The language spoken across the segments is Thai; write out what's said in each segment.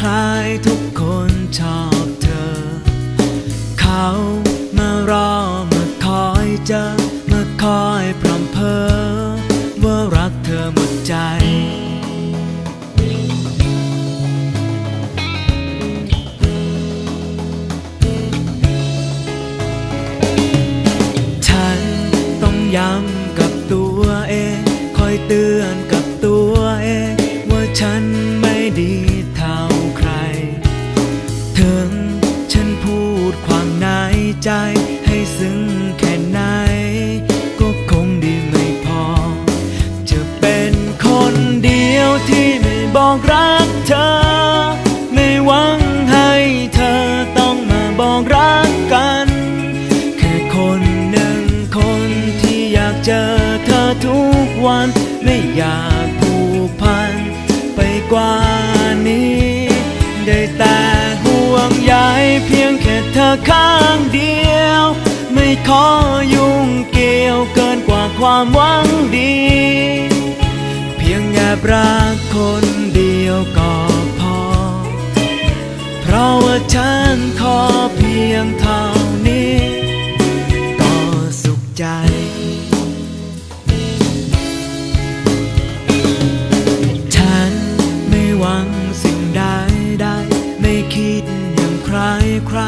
ใคล้ายทุกคนชอบเธอ เขามารอมาคอยเจอมาคอยพรำเพอว่ารักเธอหมดใจฉันต้องย้ำกับตัวเอง คอยเตือนกับ ใจให้ซึ้งแค่ อข้างเดียว ไม่ขอยุ่งเกี่ยวเกินกว่าความหวังดี เพียงแอบรักคนเดียวก็พอ เพราะว่าฉันขอเพียงเท่านี้ ก็สุขใจฉันไม่หวังสิ่งใดใดไม่คิดอย่างใครใคร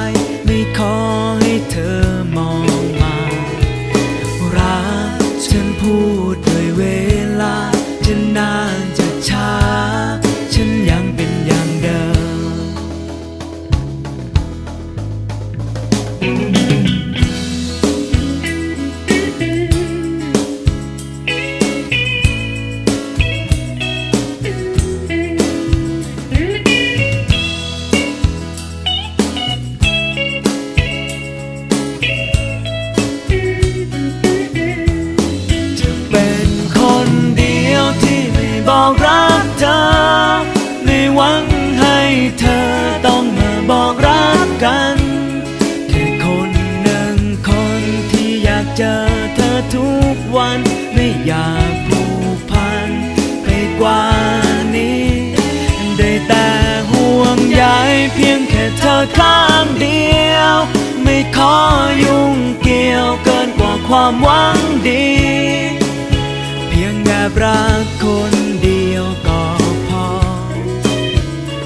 อยากผูกพันไปกว่านี้ ได้แต่ห่วงใยเพียงแค่เธอข้างเดียว ไม่ขอยุ่งเกี่ยวเกินกว่าความหวังดี เพียงแอบรักคนเดียวก็พอ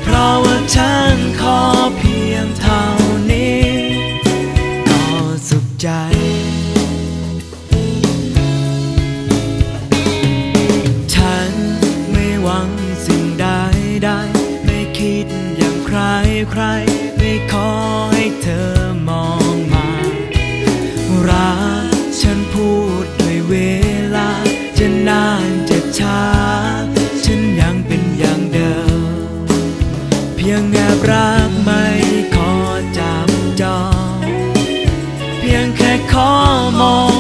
เพราะว่าฉันขอเพียงเท่านี้ ก็สุขใจ ได้ ไม่คิดอย่างใครใคร ไม่ขอให้เธอมองมา รักฉันพูดด้วยเวลา จะนานจะช้า ฉันยังเป็นอย่างเดิม เพียงแอบรักไม่ขอจับจอง เพียงแค่ขอมอง